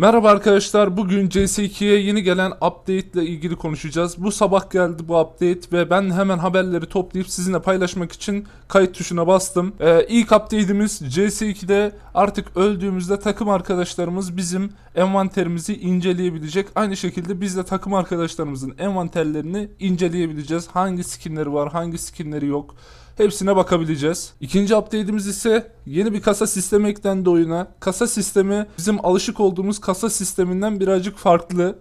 Merhaba arkadaşlar. Bugün CS2'ye yeni gelen update ile ilgili konuşacağız. Bu sabah geldi bu update ve ben hemen haberleri toplayıp sizinle paylaşmak için kayıt tuşuna bastım. Ee, ilk update'imiz CS2'de artık öldüğümüzde takım arkadaşlarımız bizim envanterimizi inceleyebilecek. Aynı şekilde biz de takım arkadaşlarımızın envanterlerini inceleyebileceğiz. Hangi skinleri var, hangi skinleri yok. Hepsine bakabileceğiz. İkinci update'imiz ise yeni bir kasa sistemi eklendi oyuna. Kasa sistemi bizim alışık olduğumuz kasa sisteminden birazcık farklı.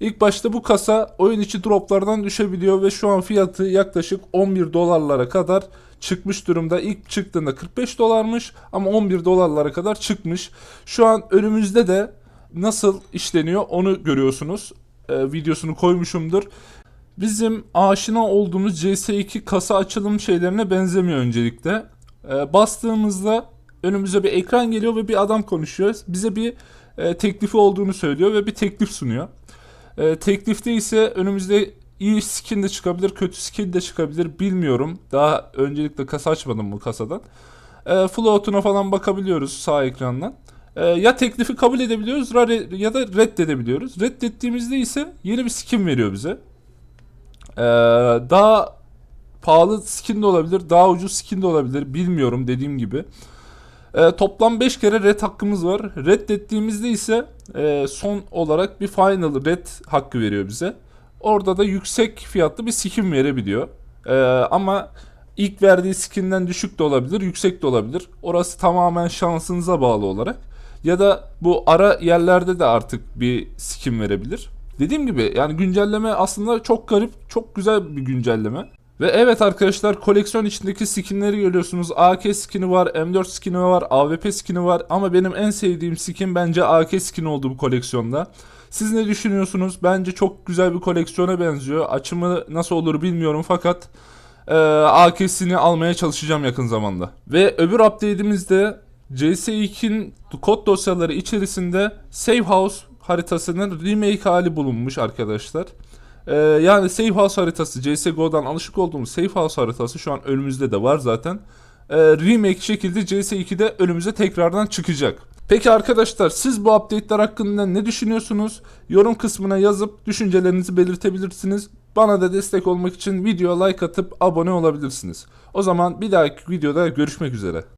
İlk başta bu kasa oyun içi droplardan düşebiliyor ve şu an fiyatı yaklaşık 11 dolarlara kadar çıkmış durumda. İlk çıktığında 45 dolarmış ama 11 dolarlara kadar çıkmış. Şu an önümüzde de nasıl işleniyor onu görüyorsunuz. Ee, videosunu koymuşumdur bizim aşina olduğumuz CS2 kasa açılım şeylerine benzemiyor öncelikle. Ee, bastığımızda önümüze bir ekran geliyor ve bir adam konuşuyor. Bize bir e, teklifi olduğunu söylüyor ve bir teklif sunuyor. E, teklifte ise önümüzde iyi skin de çıkabilir, kötü skin de çıkabilir bilmiyorum. Daha öncelikle kasa açmadım bu kasadan. E, float'una falan bakabiliyoruz sağ ekrandan. E, ya teklifi kabul edebiliyoruz ya da reddedebiliyoruz. Reddettiğimizde ise yeni bir skin veriyor bize. Ee, daha pahalı skin de olabilir, daha ucuz skin de olabilir. Bilmiyorum dediğim gibi. Ee, toplam 5 kere red hakkımız var. Reddettiğimizde ise e, son olarak bir final red hakkı veriyor bize. Orada da yüksek fiyatlı bir skin verebiliyor. Ee, ama ilk verdiği skinden düşük de olabilir, yüksek de olabilir. Orası tamamen şansınıza bağlı olarak. Ya da bu ara yerlerde de artık bir skin verebilir. Dediğim gibi yani güncelleme aslında çok garip, çok güzel bir güncelleme. Ve evet arkadaşlar koleksiyon içindeki skinleri görüyorsunuz. AK skini var, M4 skini var, AWP skini var ama benim en sevdiğim skin bence AK skin oldu bu koleksiyonda. Siz ne düşünüyorsunuz? Bence çok güzel bir koleksiyona benziyor. Açımı nasıl olur bilmiyorum fakat e, AK'sini almaya çalışacağım yakın zamanda. Ve öbür update'imizde CS2'nin kod dosyaları içerisinde Save House haritasının remake hali bulunmuş arkadaşlar. Ee, yani Safe House haritası CSGO'dan alışık olduğumuz Safe House haritası şu an önümüzde de var zaten. Ee, remake şekilde CS2'de önümüze tekrardan çıkacak. Peki arkadaşlar siz bu update'ler hakkında ne düşünüyorsunuz? Yorum kısmına yazıp düşüncelerinizi belirtebilirsiniz. Bana da destek olmak için videoya like atıp abone olabilirsiniz. O zaman bir dahaki videoda görüşmek üzere.